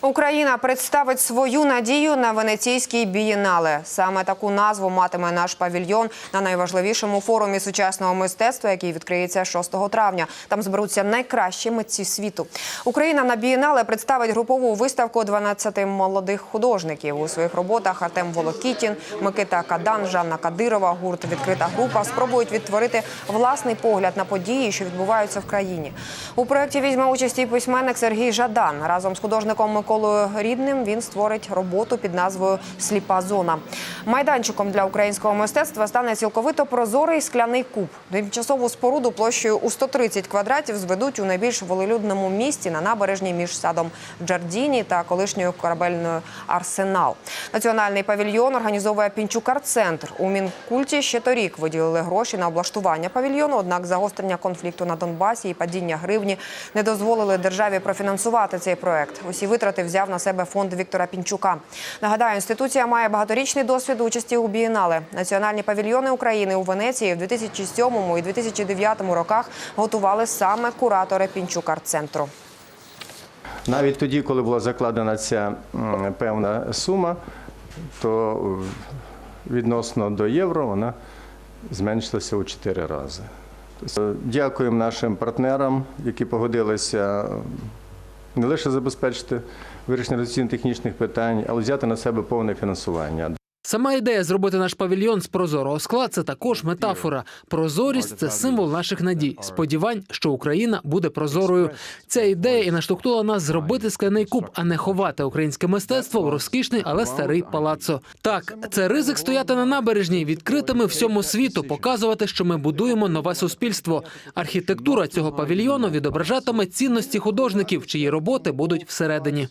Україна представить свою надію на венеційській бієнале. Саме таку назву матиме наш павільйон на найважливішому форумі сучасного мистецтва, який відкриється 6 травня. Там зберуться найкращі митці світу. Україна на бієнале представить групову виставку 12 молодих художників. У своїх роботах Артем Волокітін, Микита Кадан, Жанна Кадирова, гурт Відкрита група спробують відтворити власний погляд на події, що відбуваються в країні. У проєкті візьме участь і письменник Сергій Жадан. Разом з художником Миколою Рідним він створить роботу під назвою Сліпа зона. Майданчиком для українського мистецтва стане цілковито прозорий скляний куб. Тимчасову споруду площею у 130 квадратів зведуть у найбільш волелюдному місті на набережній між садом Джардіні та колишньою корабельною Арсенал. Національний павільйон організовує Пінчукар-центр. У Мінкульті ще торік виділили гроші на облаштування павільйону. Однак загострення конфлікту на Донбасі і падіння гривні не дозволили державі профінансувати цей проект. Усі витрати взяв на себе фонд Віктора Пінчука. Нагадаю, інституція має багаторічний досвід участі у бієнале. Національні павільйони України у Венеції в 2007 і 2009 роках готували саме куратори Пінчукар-центру. Навіть тоді, коли була закладена ця певна сума, то відносно до євро вона зменшилася у 4 рази. Тобто, Дякуємо нашим партнерам, які погодилися не лише забезпечити вирішення організаційно-технічних питань, але взяти на себе повне фінансування. Сама ідея зробити наш павільйон з прозорого скла це також метафора. Прозорість це символ наших надій, сподівань, що Україна буде прозорою. Ця ідея і наштовхнула нас зробити скляний куб, а не ховати українське мистецтво в розкішний, але старий палацо. Так, це ризик стояти на набережній, відкритими всьому світу, показувати, що ми будуємо нове суспільство. Архітектура цього павільйону відображатиме цінності художників, чиї роботи будуть всередині.